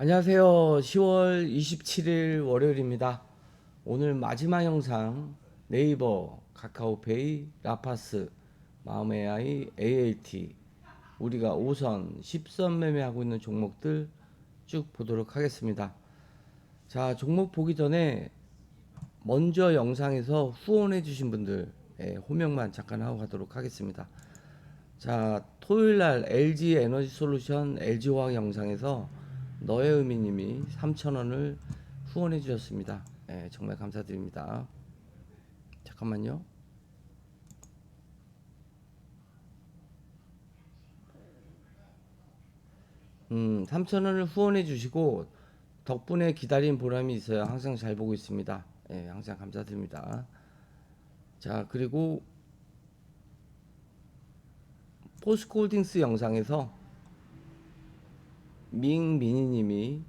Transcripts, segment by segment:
안녕하세요. 10월 27일 월요일입니다. 오늘 마지막 영상 네이버, 카카오페이, 라파스, 마음AI, ALT 우리가 5선, 10선 매매하고 있는 종목들 쭉 보도록 하겠습니다. 자, 종목 보기 전에 먼저 영상에서 후원해 주신 분들 예, 호명만 잠깐 하고 가도록 하겠습니다. 자, 토요일 날 LG 에너지 솔루션 LG 화학 영상에서 너의 의미님이 3,000원을 후원해 주셨습니다. 예, 정말 감사드립니다. 잠깐만요. 음, 3,000원을 후원해 주시고 덕분에 기다린 보람이 있어요. 항상 잘 보고 있습니다. 예, 항상 감사드립니다. 자, 그리고 포스코홀딩스 영상에서 밍미니님이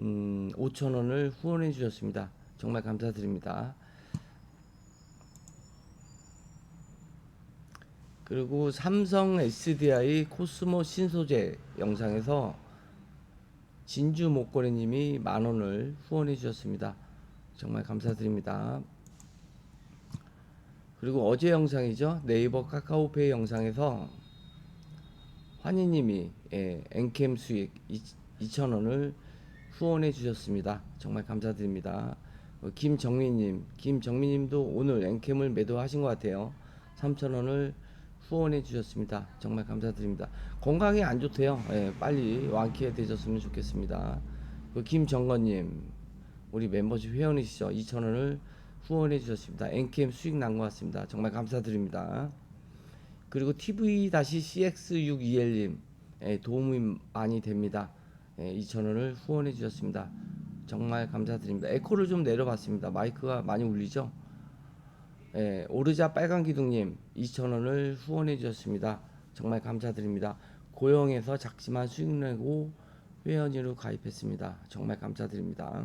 음, 5천 원을 후원해 주셨습니다. 정말 감사드립니다. 그리고 삼성 SDI 코스모 신소재 영상에서 진주 목걸이님이 만 원을 후원해 주셨습니다. 정말 감사드립니다. 그리고 어제 영상이죠. 네이버 카카오페이 영상에서 환희님이 예, 엔캠 수익 2,000원을 후원해 주셨습니다. 정말 감사드립니다. 어, 김정민님, 김정민님도 오늘 엔캠을 매도하신 것 같아요. 3,000원을 후원해 주셨습니다. 정말 감사드립니다. 건강이 안 좋대요. 예, 빨리 완쾌 되셨으면 좋겠습니다. 그 김정건님, 우리 멤버십 회원이시죠? 2,000원을 후원해 주셨습니다. 엔캠 수익 난 것 같습니다. 정말 감사드립니다. 그리고 TV-CX621님 예, 도움이 많이 됩니다. 예, 2,000원을 후원해 주셨습니다. 정말 감사드립니다. 에코를 좀 내려봤습니다. 마이크가 많이 울리죠? 예, 오르자 빨간 기둥님 2,000원을 후원해 주셨습니다. 정말 감사드립니다. 고영에서 작지만 수익 내고 회원으로 가입했습니다. 정말 감사드립니다.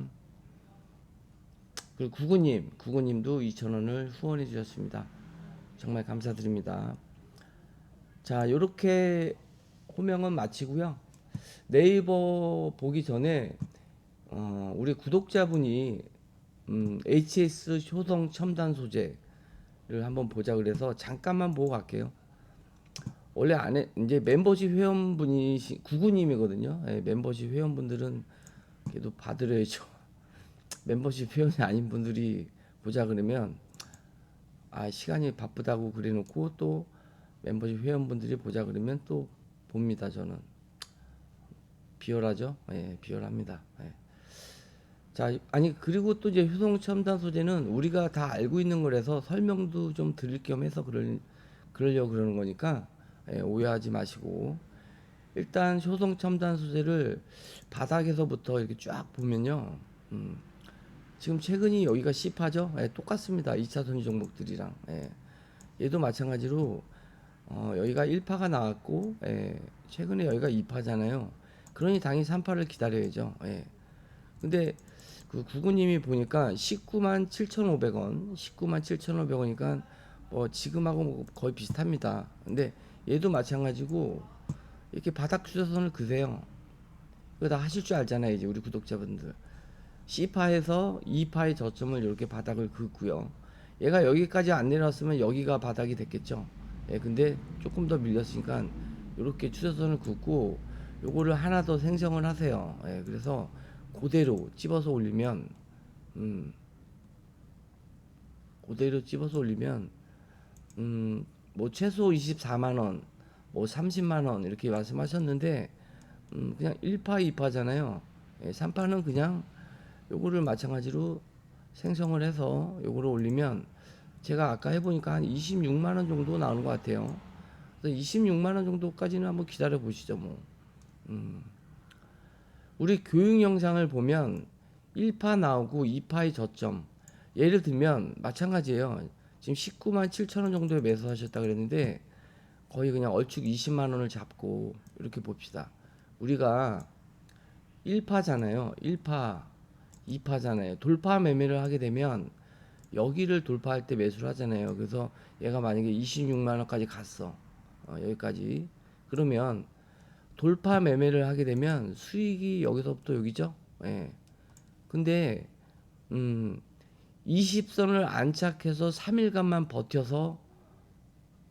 그리고 구구님, 구구님도 2,000원을 후원해 주셨습니다. 정말 감사드립니다. 자, 요렇게 호명은 마치고요. 네이버 보기 전에 어, 우리 구독자분이 음, HS 효성 첨단 소재를 한번 보자 그래서 잠깐만 보고 갈게요. 원래 안에 이제 멤버십 회원분이 구구님이거든요. 예, 멤버십 회원분들은 그래도 받으려야죠. 멤버십 회원이 아닌 분들이 보자 그러면 아 시간이 바쁘다고 그래놓고 또 멤버십 회원분들이 보자 그러면 또 봅니다 저는. 비열하죠? 예 비열합니다. 예. 자 아니 그리고 또 이제 효성 첨단 소재는 우리가 다 알고 있는 거라서 설명도 좀 드릴 겸 해서 그럴 그러려고 그러는 거니까 예, 오해하지 마시고. 일단 효성 첨단 소재를 바닥에서부터 이렇게 쫙 보면요. 음, 지금 최근이 여기가 C파죠? 예, 똑같습니다. 2차 손익 종목들이랑. 예. 얘도 마찬가지로 어, 여기가 1파가 나왔고 예, 최근에 여기가 2파잖아요. 그러니 당연히 3파를 기다려야죠. 예. 근데 그 구구님이 보니까 19만 7,500원, 19만 7,500원이니까 뭐 지금하고 뭐 거의 비슷합니다. 근데 얘도 마찬가지고 이렇게 바닥 추세선을 그세요. 이거 다 하실 줄 알잖아요, 이제 우리 구독자분들. C파에서 2파의 저점을 이렇게 바닥을 긋고요. 얘가 여기까지 안 내려왔으면 여기가 바닥이 됐겠죠. 예, 근데 조금 더 밀렸으니까 이렇게 추세선을 긋고 요거를 하나 더 생성을 하세요. 예, 그래서 그대로 찝어서 올리면 음 그대로 찝어서 올리면 음 뭐 최소 24만 원, 뭐 30만 원 이렇게 말씀하셨는데 음 그냥 1파 2파잖아요. 예, 3파는 그냥 요거를 마찬가지로 생성을 해서 요거를 올리면 제가 아까 해보니까 한 26만 원 정도 나오는 것 같아요. 그래서 26만 원 정도까지는 한번 기다려 보시죠, 뭐. 음. 우리 교육 영상을 보면 1파 나오고 2파의 저점. 예를 들면 마찬가지예요. 지금 19만 7천 원 정도에 매수하셨다 그랬는데 거의 그냥 얼추 20만 원을 잡고 이렇게 봅시다. 우리가 1파잖아요. 1파, 2파잖아요. 돌파 매매를 하게 되면 여기를 돌파할 때 매수를 하잖아요. 그래서 얘가 만약에 26만 원까지 갔어. 어, 여기까지. 그러면 돌파 매매를 하게 되면 수익이 여기서부터 여기죠. 예. 근데 음 20선을 안착해서 3일간만 버텨서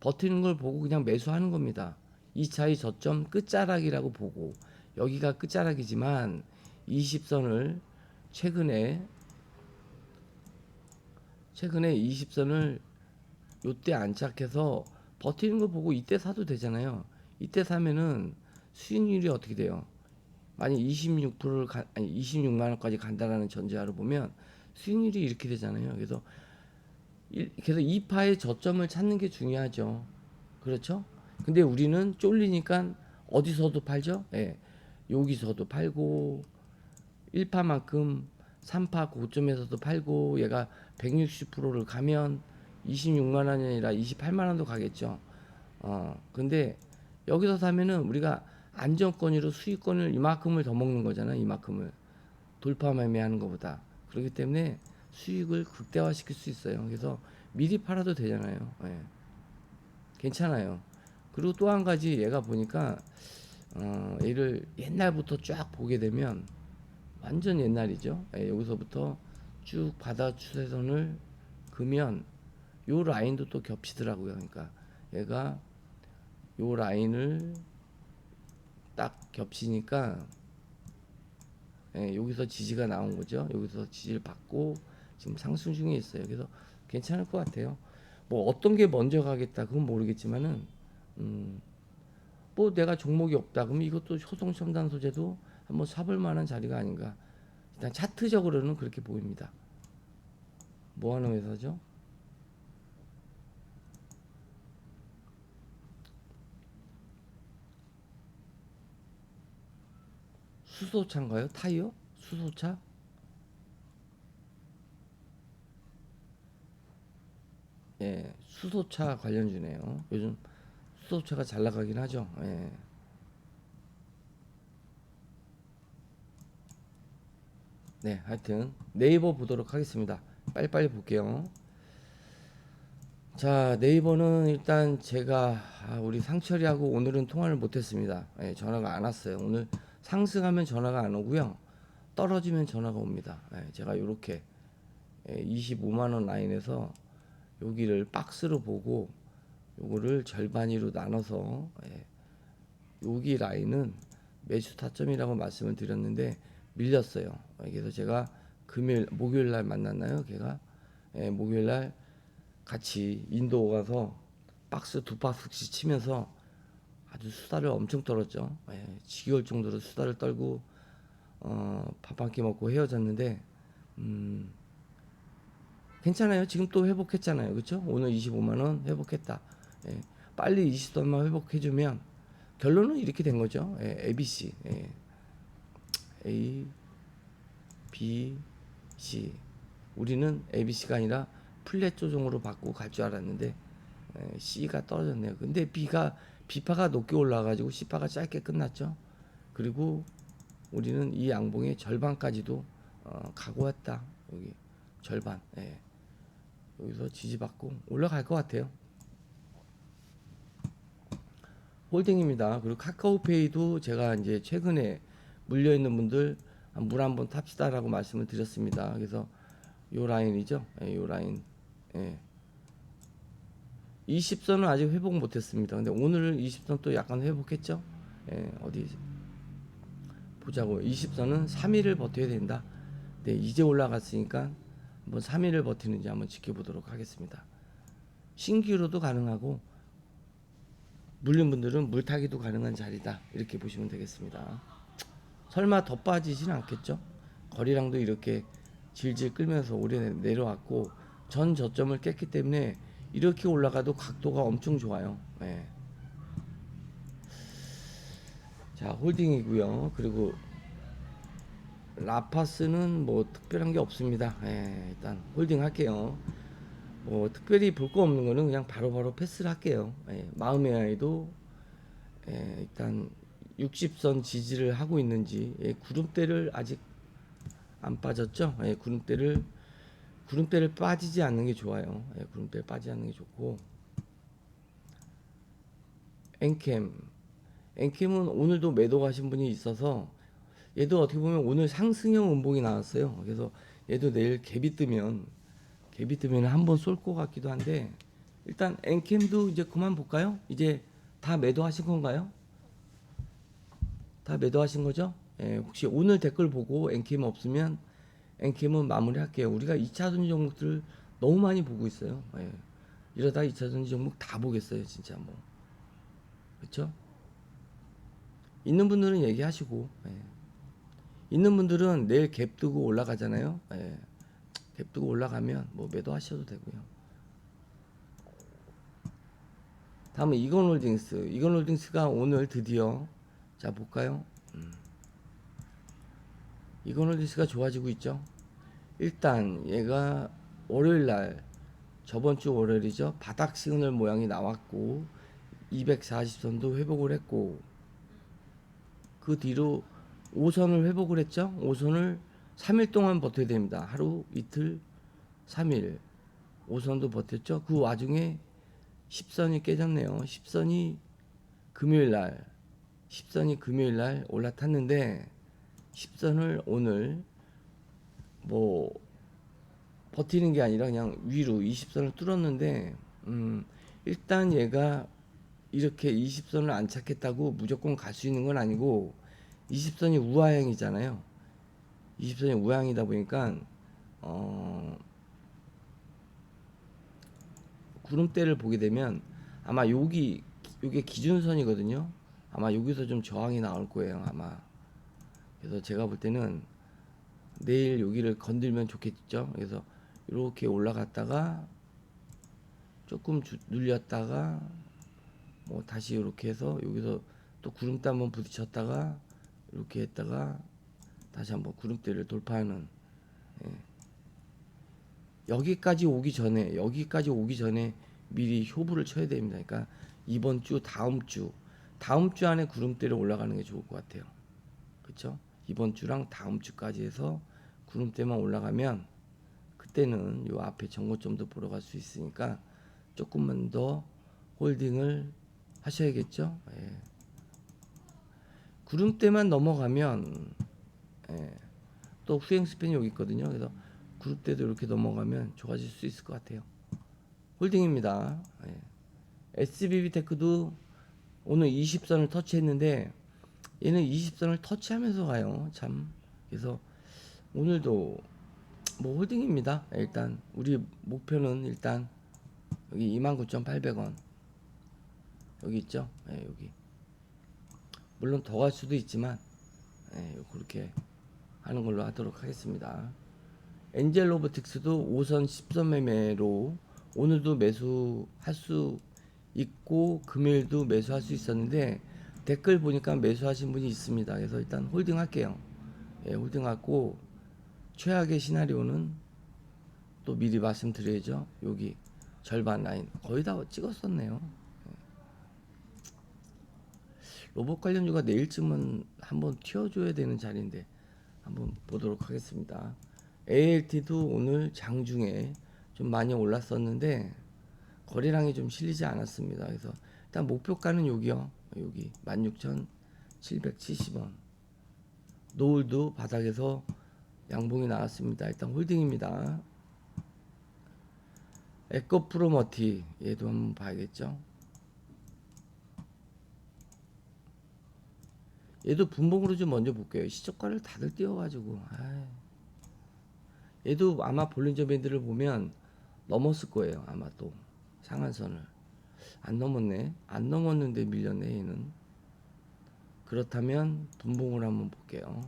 버티는 걸 보고 그냥 매수하는 겁니다. 이 차의 저점 끝자락이라고 보고 여기가 끝자락이지만 20선을 최근에 최근에 20선을 요때 안착해서 버티는 걸 보고 이때 사도 되잖아요. 이때 사면은 수익률이 어떻게 돼요? 만약 26%를 가, 아니 26만 원까지 간다라는 전제하로 보면 수익률이 이렇게 되잖아요. 그래서 일- 그래서 이 파의 저점을 찾는 게 중요하죠. 그렇죠? 근데 우리는 쫄리니까 어디서도 팔죠? 예. 여기서도 팔고 1파만큼 3파 고점에서도 팔고 얘가 160%를 가면 26만 원이 아니라 28만 원도 가겠죠. 어. 근데 여기서 사면은 우리가 안정권으로 수익권을 이만큼을 더 먹는 거잖아요. 이만큼을 돌파 매매하는 것보다 그렇기 때문에 수익을 극대화시킬 수 있어요. 그래서 미리 팔아도 되잖아요. 예. 괜찮아요. 그리고 또 한 가지 얘가 보니까 어, 얘를 옛날부터 쫙 보게 되면 완전 옛날이죠. 예, 여기서부터 쭉 바다 추세선을 그면 요 라인도 또 겹치더라고요. 그러니까 얘가 요 라인을 딱 겹치니까 예, 여기서 지지가 나온 거죠. 여기서 지지를 받고 지금 상승 중에 있어요. 그래서 괜찮을 것 같아요. 뭐 어떤 게 먼저 가겠다 그건 모르겠지만은 음, 뭐 내가 종목이 없다 그러면 이것도 효성 첨단 소재도 한번 사볼 만한 자리가 아닌가. 일단 차트적으로는 그렇게 보입니다. 뭐 하는 회사죠? 수소차인가요? 타이어? 수소차? 예, 수소차 관련주네요. 요즘 수소차가 잘 나가긴 하죠. 예. 네, 하여튼 네이버 보도록 하겠습니다. 빨리빨리 볼게요. 자, 네이버는 일단 제가 아, 우리 상철이하고 오늘은 통화를 못했습니다. 예, 전화가 안 왔어요. 오늘 상승하면 전화가 안 오고요. 떨어지면 전화가 옵니다. 예, 제가 이렇게 25만 원 라인에서 여기를 박스로 보고 요거를 절반으로 나눠서 예, 여기 라인은 매수 타점이라고 말씀을 드렸는데 밀렸어요. 예, 그래서 제가 금요일 목요일 날 만났나요? 걔가 예, 목요일 날 같이 인도 가서 박스 두 박스씩 치면서 아주 수다를 엄청 떨었죠. 예, 지겨울 정도로 수다를 떨고 어, 밥 한 끼 먹고 헤어졌는데 음, 괜찮아요. 지금 또 회복했잖아요. 그렇죠? 오늘 25만 원 회복했다. 예, 빨리 20선만 회복해주면 결론은 이렇게 된 거죠. 예, ABC 예. A, B, C 우리는 ABC가 아니라 플랫 조정으로 받고 갈 줄 알았는데 에, C가 떨어졌네요. 근데 B가 B파가 높게 올라가지고 C파가 짧게 끝났죠. 그리고 우리는 이 양봉의 절반까지도 어, 왔다. 여기 절반. 예. 여기서 지지받고 올라갈 것 같아요. 홀딩입니다. 그리고 카카오페이도 제가 이제 최근에 물려 있는 분들 물 한번 탑시다라고 말씀을 드렸습니다. 그래서 요 라인이죠. 예, 요 라인. 예. 20선은 아직 회복 못했습니다. 근데 오늘 20선 또 약간 회복했죠. 예, 어디 보자고. 20선은 3일을 버텨야 된다. 네, 이제 올라갔으니까 한번 3일을 버티는지 한번 지켜보도록 하겠습니다. 신규로도 가능하고 물린 분들은 물타기도 가능한 자리다. 이렇게 보시면 되겠습니다. 설마 더 빠지진 않겠죠? 거리랑도 이렇게 질질 끌면서 오래 내려왔고 전 저점을 깼기 때문에 이렇게 올라가도 각도가 엄청 좋아요. 네. 자 홀딩이고요. 그리고 라파스는 뭐 특별한 게 없습니다. 예, 일단 홀딩 할게요. 뭐 특별히 볼 거 없는 거는 그냥 바로바로 패스를 할게요. 예, 마음의 아이도 예, 일단 60선 지지를 하고 있는지 예, 구름대를 아직 안 빠졌죠? 예, 구름대를 구름대를 빠지지 않는 게 좋아요. 예, 구름대 빠지지 않는 게 좋고 엔캠 엔캠은 오늘도 매도 가신 분이 있어서 얘도 어떻게 보면 오늘 상승형 음봉이 나왔어요. 그래서 얘도 내일 갭이 뜨면 갭이 뜨면 한번 쏠 것 같기도 한데 일단 엔캠도 이제 그만 볼까요? 이제 다 매도하신 건가요? 다 매도하신 거죠? 예, 혹시 오늘 댓글 보고 엔캠 없으면 엔캠은 마무리할게요. 우리가 2차전지 종목들 너무 많이 보고 있어요. 예. 이러다 2차전지 종목 다 보겠어요, 진짜 뭐. 그렇죠? 있는 분들은 얘기하시고 예. 있는 분들은 내일 갭 뜨고 올라가잖아요. 예. 갭 뜨고 올라가면 뭐 매도하셔도 되고요. 다음은 이건홀딩스. 이건홀딩스가 오늘 드디어 자 볼까요? 음. 이건홀딩스가 좋아지고 있죠. 일단 얘가 월요일 날 저번 주 월요일이죠. 바닥 시그널 모양이 나왔고 240선도 회복을 했고 그 뒤로 5선을 회복을 했죠. 5선을 3일 동안 버텨야 됩니다. 하루, 이틀, 3일. 5선도 버텼죠. 그 와중에 10선이 깨졌네요. 10선이 금요일 날 10선이 금요일 날 올라탔는데 10선을 오늘 뭐 버티는 게 아니라 그냥 위로 20선을 뚫었는데 음 일단 얘가 이렇게 20선을 안 찾겠다고 무조건 갈 수 있는 건 아니고 20선이 우하향이잖아요. 20선이 우하향이다 보니까 어 구름대를 보게 되면 아마 여기 요게 기준선이거든요. 아마 여기서 좀 저항이 나올 거예요. 아마 그래서 제가 볼 때는 내일 여기를 건들면 좋겠죠. 그래서 이렇게 올라갔다가 조금 주, 눌렸다가 뭐 다시 이렇게 해서 여기서 또 구름대 한번 부딪혔다가 이렇게 했다가 다시 한번 구름대를 돌파하는 예. 여기까지 오기 전에 여기까지 오기 전에 미리 효부를 쳐야 됩니다. 그러니까 이번 주 다음 주 다음 주 안에 구름대를 올라가는 게 좋을 것 같아요. 그렇죠? 이번 주랑 다음 주까지 해서 구름대만 올라가면 그때는 요 앞에 정고점도 보러 갈 수 있으니까 조금만 더 홀딩을 하셔야겠죠. 예. 구름대만 넘어가면 예. 또 후행 스팬이 여기 있거든요. 그래서 구름대도 이렇게 넘어가면 좋아질 수 있을 것 같아요. 홀딩입니다. 예. SBB 테크도 오늘 20선을 터치했는데 얘는 20선을 터치하면서 가요. 참. 그래서 오늘도 뭐 홀딩입니다. 일단 우리 목표는 일단 여기 29,800원 여기 있죠. 예, 여기 물론 더 갈 수도 있지만 예, 그렇게 하는 걸로 하도록 하겠습니다. 엔젤 로보틱스도 5선 10선 매매로 오늘도 매수할 수 있고 금요일도 매수할 수 있었는데 댓글 보니까 매수하신 분이 있습니다. 그래서 일단 홀딩 할게요. 예, 홀딩 하고 최악의 시나리오는 또 미리 말씀드려야죠. 여기 절반 라인 거의 다 찍었었네요. 예. 로봇 관련주가 내일쯤은 한번 튀어줘야 되는 자리인데 한번 보도록 하겠습니다. ALT도 오늘 장중에 좀 많이 올랐었는데 거래량이 좀 실리지 않았습니다. 그래서 일단 목표가는 여기요. 여기 16,770원. 노을도 바닥에서 양봉이 나왔습니다. 일단 홀딩입니다. 에코 프로머티 얘도 한번 봐야겠죠. 얘도 분봉으로 좀 먼저 볼게요. 시초가를 다들 띄워가지고 아이. 얘도 아마 볼린저 밴드를 보면 넘었을 거예요. 아마 또 상한선을 안 넘었네. 안 넘었는데 밀렸네 얘는. 그렇다면 분봉을 한번 볼게요.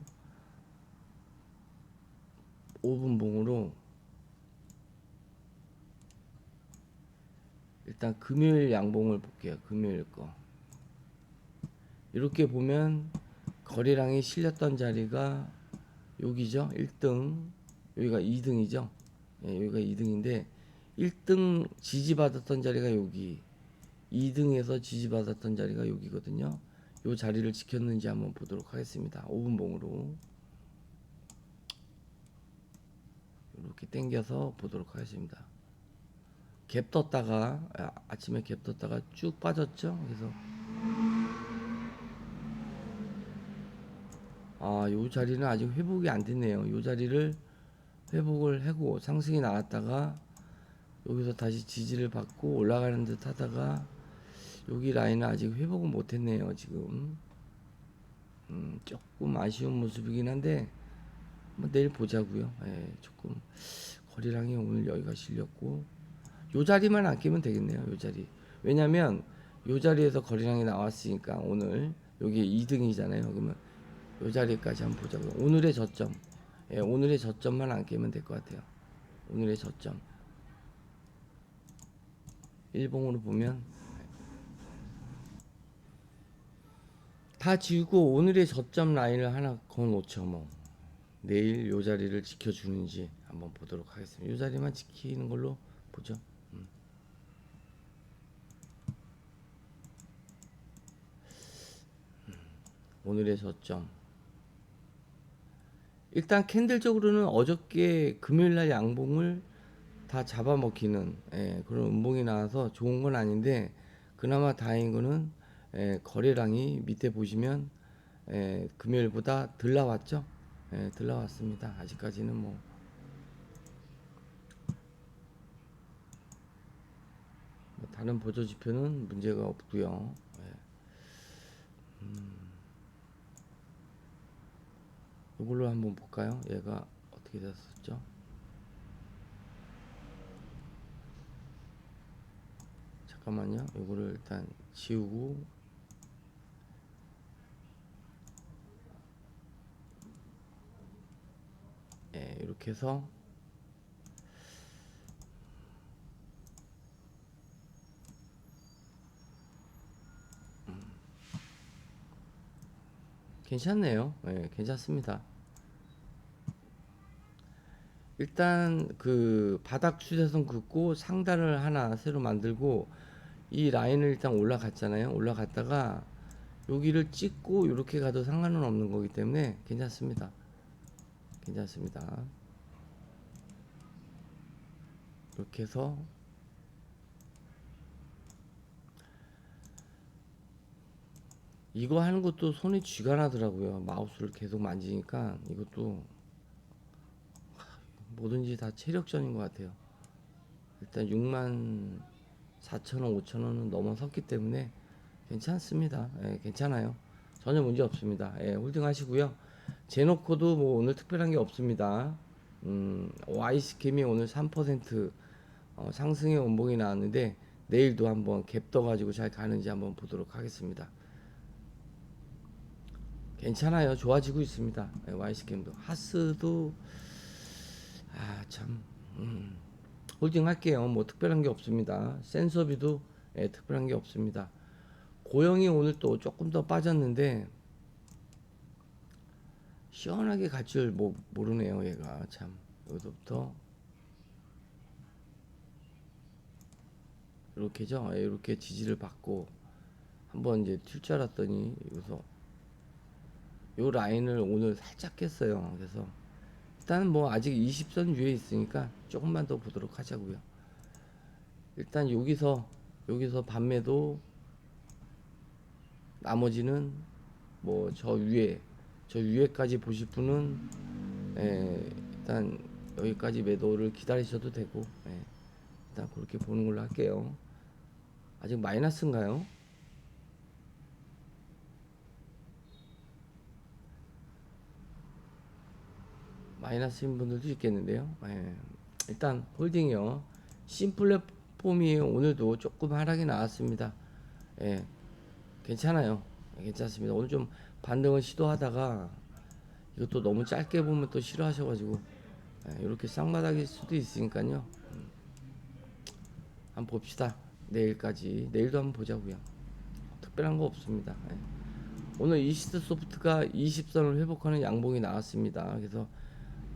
5분 봉으로 일단 금요일 양봉을 볼게요. 금요일 거. 이렇게 보면 거래량이 실렸던 자리가 여기죠. 1등. 여기가 2등이죠. 예, 여기가 2등인데 1등 지지받았던 자리가 여기. 2등에서 지지받았던 자리가 여기거든요. 요 자리를 지켰는지 한번 보도록 하겠습니다. 5분봉으로. 이렇게 당겨서 보도록 하겠습니다. 갭 떴다가 아, 아침에 갭 떴다가 쭉 빠졌죠. 그래서 아, 요 자리는 아직 회복이 안 됐네요. 요 자리를 회복을 하고 상승이 나왔다가 여기서 다시 지지를 받고 올라가는 듯 하다가 여기 라인은 아직 회복은 못 했네요, 지금. 음, 조금 아쉬운 모습이긴 한데 뭐 내일 보자고요. 예, 조금 거리랑이 오늘 여기가 실렸고 요 자리만 안 깨면 되겠네요. 요 자리. 왜냐면 요 자리에서 거리랑이 나왔으니까 오늘 여기 2등이잖아요. 그러면 요 자리까지 한번 보자고요. 오늘의 저점. 예, 오늘의 저점만 안 깨면 될 것 같아요. 오늘의 저점. 일봉으로 보면 다 지우고 오늘의 저점 라인을 하나 그어놓죠 뭐. 내일 요 자리를 지켜주는지 한번 보도록 하겠습니다. 요 자리만 지키는 걸로 보죠. 음. 음, 오늘의 저점. 일단 캔들적으로는 어저께 금요일날 양봉을 다 잡아먹히는 예, 그런 음봉이 나와서 좋은 건 아닌데 그나마 다행인 거는 예, 거래량이 밑에 보시면 예, 금요일보다 덜 나왔죠. 예, 덜 나왔습니다. 아직까지는 뭐뭐 다른 보조 지표는 문제가 없고요. 예. 음, 이걸로 한번 볼까요? 얘가 어떻게 됐었죠? 잠깐만요. 이거를 일단 지우고 예, 이렇게 해서 음. 괜찮네요. 예, 괜찮습니다. 일단 그 바닥 추세선 긋고 상단을 하나 새로 만들고 이 라인을 일단 올라갔잖아요. 올라갔다가 여기를 찍고 이렇게 가도 상관은 없는 거기 때문에 괜찮습니다. 괜찮습니다. 이렇게 해서 이거 하는 것도 손이 쥐가 나더라고요. 마우스를 계속 만지니까 이것도 뭐든지 다 체력전인 것 같아요. 일단 6만 4천 원, 5천 원은 넘어섰기 때문에 괜찮습니다. 예, 괜찮아요. 전혀 문제 없습니다. 예, 홀딩 하시고요. 제노코도 뭐 오늘 특별한 게 없습니다. 음, 와이스캠이 오늘 3% 어, 상승의 원봉이 나왔는데 내일도 한번 갭 떠가지고 잘 가는지 한번 보도록 하겠습니다. 괜찮아요. 좋아지고 있습니다. 예, 와이스캠도 하스도 아 참. 음. 홀딩 할게요. 뭐 특별한 게 없습니다. 센서비도 예, 특별한 게 없습니다. 고영이 오늘 또 조금 더 빠졌는데 시원하게 갈 줄 뭐, 모르네요. 얘가 참 여기서부터 이렇게죠. 예, 이렇게 지지를 받고 한번 이제 튈 줄 알았더니 여기서 요 라인을 오늘 살짝 깼어요. 그래서 일단 뭐 아직 20선 위에 있으니까 조금만 더 보도록 하자고요. 일단 여기서 여기서 밤매도 나머지는 뭐 저 위에 저 위에까지 보실 분은 예, 일단 여기까지 매도를 기다리셔도 되고 예, 일단 그렇게 보는 걸로 할게요. 아직 마이너스인가요? 마이너스인 분들도 있겠는데요. 예. 일단 홀딩이요. 심플랫폼이 오늘도 조금 하락이 나왔습니다. 예. 괜찮아요. 괜찮습니다. 오늘 좀 반등을 시도하다가 이것도 너무 짧게 보면 또 싫어하셔가지고 예, 이렇게 쌍바닥일 수도 있으니까요. 음. 한번 봅시다. 내일까지 내일도 한번 보자고요. 특별한 거 없습니다. 예. 오늘 이시드 소프트가 20선을 회복하는 양봉이 나왔습니다. 그래서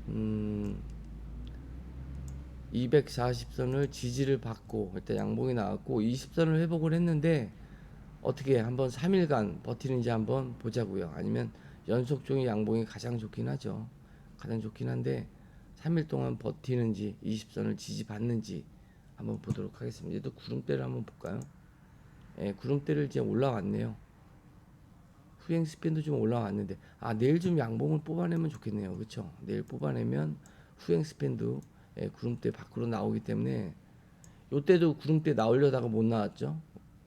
음, 240선을 지지를 받고 일단 양봉이 나왔고 20선을 회복을 했는데 어떻게 한번 3일간 버티는지 한번 보자고요. 아니면 연속 중의 양봉이 가장 좋긴 하죠. 가장 좋긴 한데 3일 동안 버티는지 20선을 지지받는지 한번 보도록 하겠습니다. 또 구름대를 한번 볼까요? 예, 구름대를 이제 올라왔네요. 후행 스팬도 좀 올라왔는데 아 내일 좀 양봉을 뽑아내면 좋겠네요. 그렇죠? 내일 뽑아내면 후행 스팬도 예, 구름대 밖으로 나오기 때문에 요때도 구름대 나오려다가 못 나왔죠.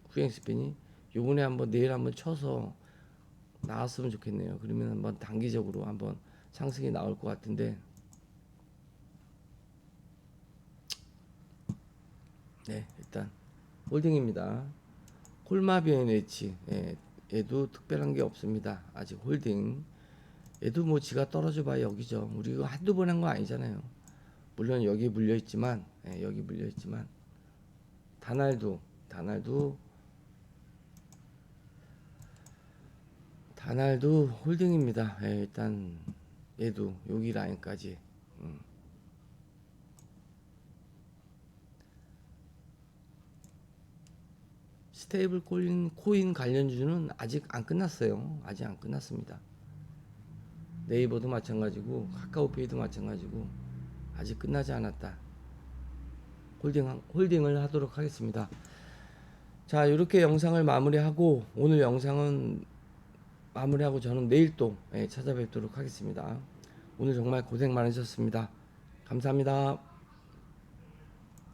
후행 스팬이 요번에 한번 내일 한번 쳐서 나왔으면 좋겠네요. 그러면 한번 단기적으로 한번 상승이 나올 것 같은데 네 일단 홀딩입니다. 콜마비엔 H 예, 얘도 특별한 게 없습니다. 아직 홀딩 얘도 뭐 지가 떨어져 봐야 여기죠. 우리 이거 한두 번 한 거 아니잖아요. 물론 여기 물려 있지만 예, 여기 물려 있지만 다날도 다날도 다날도 홀딩입니다. 예, 일단 얘도 여기 라인까지 음. 스테이블 코인 코인 관련주는 아직 안 끝났어요. 아직 안 끝났습니다. 네이버도 마찬가지고 카카오페이도 마찬가지고 아직 끝나지 않았다. 홀딩 홀딩을 하도록 하겠습니다. 자, 이렇게 영상을 마무리하고 오늘 영상은 마무리하고 저는 내일 또 예, 찾아뵙도록 하겠습니다. 오늘 정말 고생 많으셨습니다. 감사합니다.